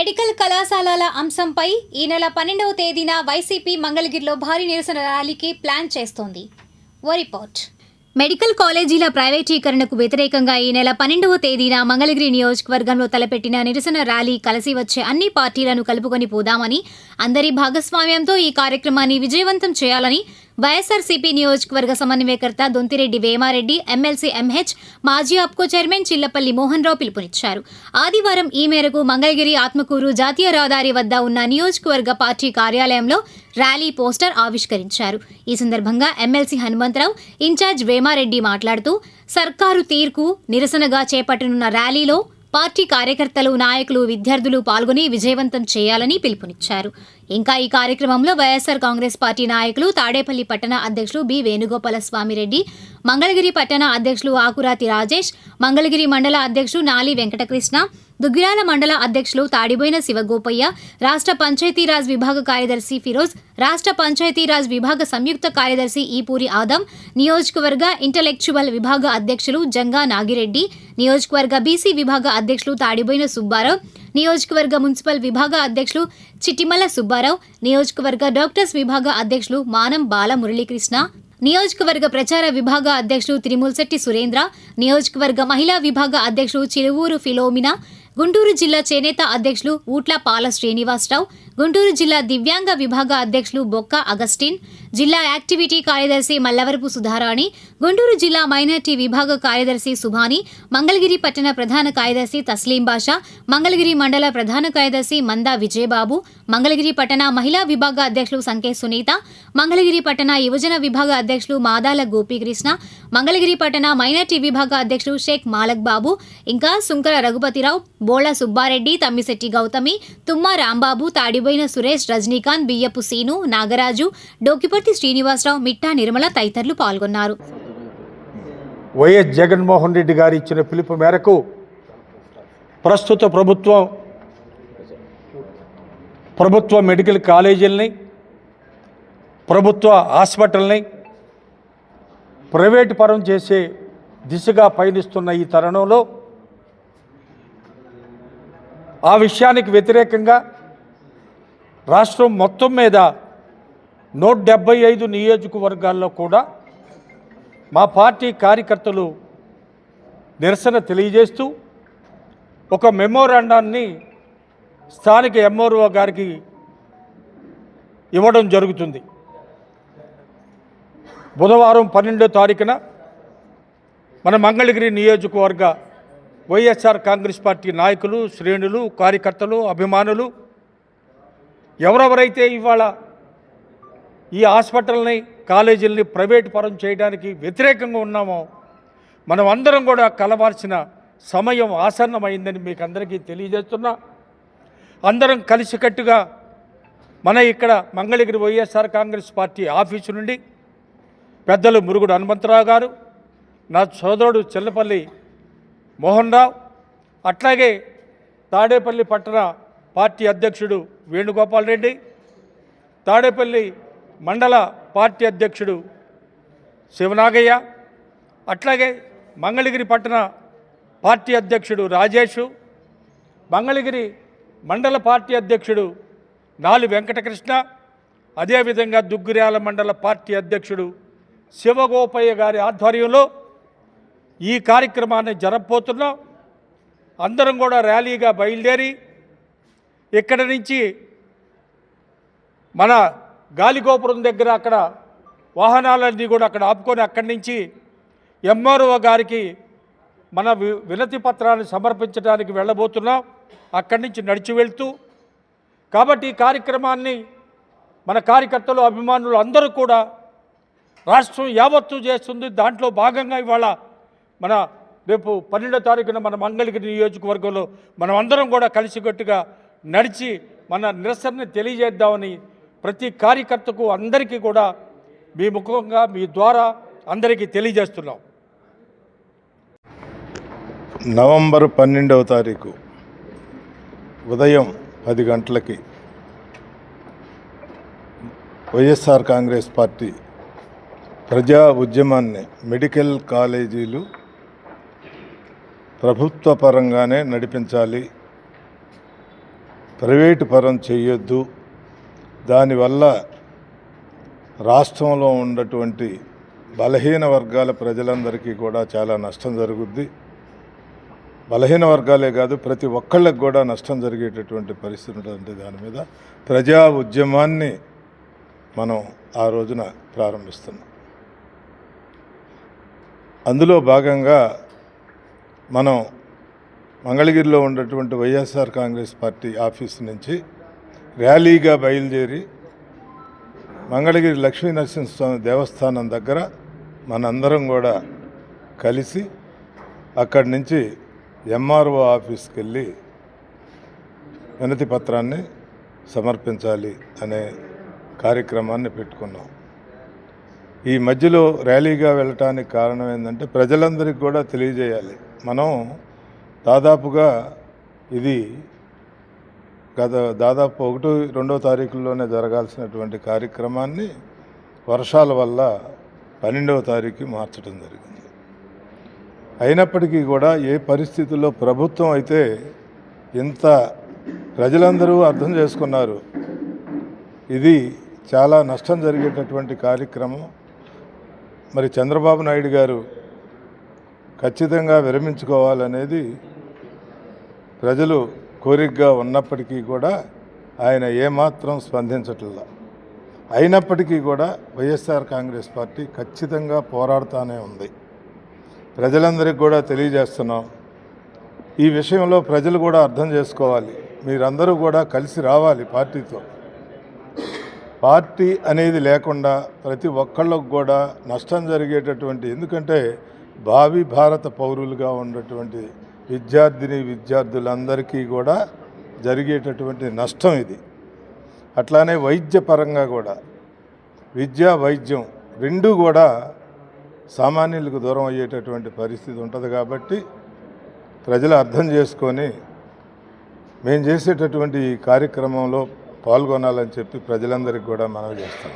Medical కళాశాలల అంశంపై ఈ నెల పన్నెండవ తేదీన వైసీపీ మంగళగిరిలో భారీ నిరసన ర్యాలీకి ప్లాన్ చేస్తోంది. ఓ రిపోర్ట్. మెడికల్ కాలేజీల ప్రైవేటీకరణకు వ్యతిరేకంగా ఈ నెల పన్నెండవ తేదీన మంగళగిరి నియోజకవర్గంలో తలపెట్టిన నిరసన ర్యాలీ కలిసి వచ్చే అన్ని పార్టీలను కలుపుకొని పోదామని అందరి భాగస్వామ్యంతో ఈ కార్యక్రమాన్ని విజయవంతం చేయాలని వైఎస్ఆర్సీపీ నియోజకవర్గ సమన్వయకర్త దొంతిరెడ్డి వేమారెడ్డి ఎమ్మెల్సీ ఎంహెచ్ మాజీ అప్కో చైర్మన్ చిల్లపల్లి మోహన్ రావు పిలుపునిచ్చారు. ఆదివారం ఈ మేరకు మంగళగిరి ఆత్మకూరు జాతీయ రహదారి వద్ద ఉన్న నియోజకవర్గ పార్టీ కార్యాలయంలో ర్యాలీ పోస్టర్ ఆవిష్కరించారు. ఈ సందర్భంగా ఎమ్మెల్సీ హనుమంతరావు ఇన్ఛార్జ్ వేమారెడ్డి మాట్లాడుతూ సర్కారు తీర్కు నిరసనగా చేపట్టనున్న ర్యాలీలో పార్టీ కార్యకర్తలు నాయకులు విద్యార్థులు పాల్గొని విజయవంతం చేయాలని పిలుపునిచ్చారు. ఇంకా ఈ కార్యక్రమంలో వైఎస్ఆర్ కాంగ్రెస్ పార్టీ నాయకులు తాడేపల్లి పట్టణ అధ్యక్షులు బి వేణుగోపాల స్వామిరెడ్డి మంగళగిరి పట్టణ అధ్యక్షులు ఆకురాతి రాజేష్ మంగళగిరి మండల అధ్యక్షులు నాలి వెంకటకృష్ణ దుగ్గిరాల మండల అధ్యక్షులు తాడిబోయిన శివగోపయ్య రాష్ట్ర పంచాయతీరాజ్ విభాగ కార్యదర్శి ఫిరోజ్ రాష్ట్ర పంచాయతీరాజ్ విభాగ సంయుక్త కార్యదర్శి ఈపూరి ఆదం నియోజకవర్గ ఇంటలెక్చువల్ విభాగ అధ్యక్షులు జంగా నాగిరెడ్డి నియోజకవర్గ బీసీ విభాగ అధ్యక్షులు తాడిబోయిన సుబ్బారావు నియోజకవర్గ మున్సిపల్ విభాగ అధ్యక్షులు చిట్టిమల సుబ్బారావు నియోజకవర్గ డాక్టర్స్ విభాగ అధ్యక్షులు మానం బాల మురళీకృష్ణ నియోజకవర్గ ప్రచార విభాగ అధ్యక్షులు తిరుమలశెట్టి సురేంద్ర నియోజకవర్గ మహిళా విభాగ అధ్యక్షులు చిలువూరు ఫిలోమినా గుంటూరు జిల్లా చేనేత అధ్యక్షులు ఊట్ల పాల శ్రీనివాసరావు గుంటూరు జిల్లా దివ్యాంగ విభాగ అధ్యక్షులు బొక్క అగస్టిన్ జిల్లా యాక్టివిటీ కార్యదర్శి మల్లవరపు సుధారాణి గుంటూరు జిల్లా మైనార్టీ విభాగ కార్యదర్శి సుభాని మంగళగిరి పట్టణ ప్రధాన కార్యదర్శి తస్లీం బాషా మంగళగిరి మండల ప్రధాన కార్యదర్శి మందా విజయబాబు మంగళగిరి పట్టణ మహిళా విభాగ అధ్యక్షులు సంకే సునీత మంగళగిరి పట్టణ యువజన విభాగ అధ్యక్షులు మాదాల గోపీకృష్ణ మంగళగిరి పట్టణ మైనార్టీ విభాగ అధ్యక్షులు షేక్ మాలక్ బాబు ఇంకా సుంకర రఘుపతిరావు బోళ సుబ్బారెడ్డి తమ్మిశెట్టి గౌతమి తుమ్మ రాంబాబు తాడి తాడిబోయిన సురేష్ రజనీకాంత్ బియ్యపు సీను నాగరాజు డోకిపర్తి శ్రీనివాసరావు మిట్టా నిర్మల తదితరులు పాల్గొన్నారు. వైఎస్ జగన్మోహన్ రెడ్డి గారు ఇచ్చిన పిలుపు మేరకు ప్రస్తుత ప్రభుత్వం ప్రభుత్వ మెడికల్ కాలేజీలని ప్రభుత్వ హాస్పిటల్ని ప్రైవేటు పరం చేసే దిశగా పయనిస్తున్న ఈ తరుణంలో ఆ విషయానికి వ్యతిరేకంగా రాష్ట్రం మొత్తం మీద నూట డెబ్బై ఐదు నియోజకవర్గాల్లో కూడా మా పార్టీ కార్యకర్తలు నిరసన తెలియజేస్తూ ఒక మెమోరాండాన్ని స్థానిక ఎంఆర్ఓ గారికి ఇవ్వడం జరుగుతుంది. బుధవారం పన్నెండో తారీఖున మన మంగళగిరి నియోజకవర్గ వైఎస్ఆర్ కాంగ్రెస్ పార్టీ నాయకులు శ్రేణులు కార్యకర్తలు అభిమానులు ఎవరెవరైతే ఇవాళ ఈ హాస్పిటల్ని కాలేజీల్ని ప్రైవేట్ పరం చేయడానికి వ్యతిరేకంగా ఉన్నామో మనం అందరం కూడా కలవాల్సిన సమయం ఆసన్నమైందని మీకు అందరికీ తెలియజేస్తున్నా. అందరం కలిసికట్టుగా మన ఇక్కడ Mangalagiri Y S R Congress party office నుండి పెద్దలు మురుగుడు హనుమంతరావు గారు నా సోదరుడు చెల్లపల్లి మోహన్ రావు అట్లాగే తాడేపల్లి పట్టణ పార్టీ అధ్యక్షుడు వేణుగోపాల్ రెడ్డి తాడేపల్లి మండల పార్టీ అధ్యక్షుడు శివనాగయ్య అట్లాగే మంగళగిరి పట్టణ పార్టీ అధ్యక్షుడు రాజేషు మంగళగిరి మండల పార్టీ అధ్యక్షుడు నాలి వెంకటకృష్ణ అదేవిధంగా దుగ్గిర్యాల మండల పార్టీ అధ్యక్షుడు శివగోపయ్య గారి ఆధ్వర్యంలో ఈ కార్యక్రమాన్ని జరపబోతున్నాం. అందరం కూడా ర్యాలీగా బయలుదేరి ఇక్కడ నుంచి మన గాలిగోపురం దగ్గర అక్కడ వాహనాలన్నీ కూడా అక్కడ ఆపుకొని అక్కడి నుంచి ఎంఆర్ఓ గారికి మన వి వినతి పత్రాన్ని సమర్పించడానికి వెళ్ళబోతున్నాం. అక్కడి నుంచి నడిచి వెళ్తూ. కాబట్టి ఈ కార్యక్రమాన్ని మన కార్యకర్తలు అభిమానులు అందరూ కూడా రాష్ట్రం యావత్తు చేస్తుంది. దాంట్లో భాగంగా ఇవాళ మన రేపు పన్నెండో తారీఖున మన మంగళగిరి నియోజకవర్గంలో మనం అందరం కూడా కలిసికట్టుగా నడిచి మన నిరసనని తెలియజేద్దామని ప్రతి కార్యకర్తకు అందరికీ కూడా మీ ముఖంగా మీ ద్వారా అందరికీ తెలియజేస్తున్నాం. నవంబర్ పన్నెండవ తారీఖు ఉదయం పది గంటలకి వైఎస్ఆర్ కాంగ్రెస్ పార్టీ ప్రజా ఉద్యమాన్ని మెడికల్ కాలేజీలు ప్రభుత్వ పరంగానే నడిపించాలి. ప్రైవేటు పరం చేయొద్దు దానివల్ల రాష్ట్రంలో ఉన్నటువంటి బలహీన వర్గాల ప్రజలందరికీ కూడా చాలా నష్టం జరుగుద్ది. బలహీన వర్గాలే కాదు ప్రతి ఒక్కళ్ళకి కూడా నష్టం జరిగేటటువంటి పరిస్థితి ఉంటుంది దాని మీద. ప్రజా ఉద్యమాన్ని మనం ఆ రోజున ప్రారంభిస్తున్నాం. అందులో భాగంగా మనం మంగళగిరిలో ఉన్నటువంటి వైఎస్ఆర్ కాంగ్రెస్ పార్టీ ఆఫీస్ నుంచి ర్యాలీగా బయలుదేరి మంగళగిరి లక్ష్మీ నరసింహస్వామి దేవస్థానం దగ్గర మనందరం కూడా కలిసి అక్కడి నుంచి ఎంఆర్ఓ ఆఫీస్కి వెళ్ళి వినతి పత్రాన్ని సమర్పించాలి అనే కార్యక్రమాన్ని పెట్టుకున్నాం. ఈ మధ్యలో ర్యాలీగా వెళ్ళటానికి కారణం ఏంటంటే ప్రజలందరికీ కూడా తెలియజేయాలి. మనం దాదాపుగా ఇది గత దాదాపు ఒకటో రెండో తారీఖుల్లోనే జరగాల్సినటువంటి కార్యక్రమాన్ని వర్షాల వల్ల పన్నెండవ తారీఖు మార్చడం జరిగింది. అయినప్పటికీ కూడా ఏ పరిస్థితుల్లో ప్రభుత్వం అయితే ఇంత ప్రజలందరూ అర్థం చేసుకున్నారు ఇది చాలా నష్టం జరిగేటటువంటి కార్యక్రమం. మరి చంద్రబాబు నాయుడు గారు ఖచ్చితంగా విరమించుకోవాలనేది ప్రజలు కోరికగా ఉన్నప్పటికీ కూడా ఆయన ఏమాత్రం స్పందించట్లా. అయినప్పటికీ కూడా వైఎస్ఆర్ కాంగ్రెస్ పార్టీ ఖచ్చితంగా పోరాడుతూనే ఉంది. ప్రజలందరికీ కూడా తెలియజేస్తున్నాం. ఈ విషయంలో ప్రజలు కూడా అర్థం చేసుకోవాలి. మీరందరూ కూడా కలిసి రావాలి పార్టీతో. పార్టీ అనేది లేకుండా ప్రతి ఒక్కళ్ళకు కూడా నష్టం జరిగేటటువంటి ఎందుకంటే భావి భారత పౌరులుగా ఉన్నటువంటి విద్యార్థిని విద్యార్థులందరికీ కూడా జరిగేటటువంటి నష్టం ఇది. అట్లానే వైద్యపరంగా కూడా. విద్య వైద్యం రెండూ కూడా సామాన్యులకు దూరం అయ్యేటటువంటి పరిస్థితి ఉంటుంది కాబట్టి ప్రజలు అర్థం చేసుకొని మేము చేసేటటువంటి ఈ కార్యక్రమంలో పాల్గొనాలని చెప్పి ప్రజలందరికీ కూడా మనవి చేస్తాం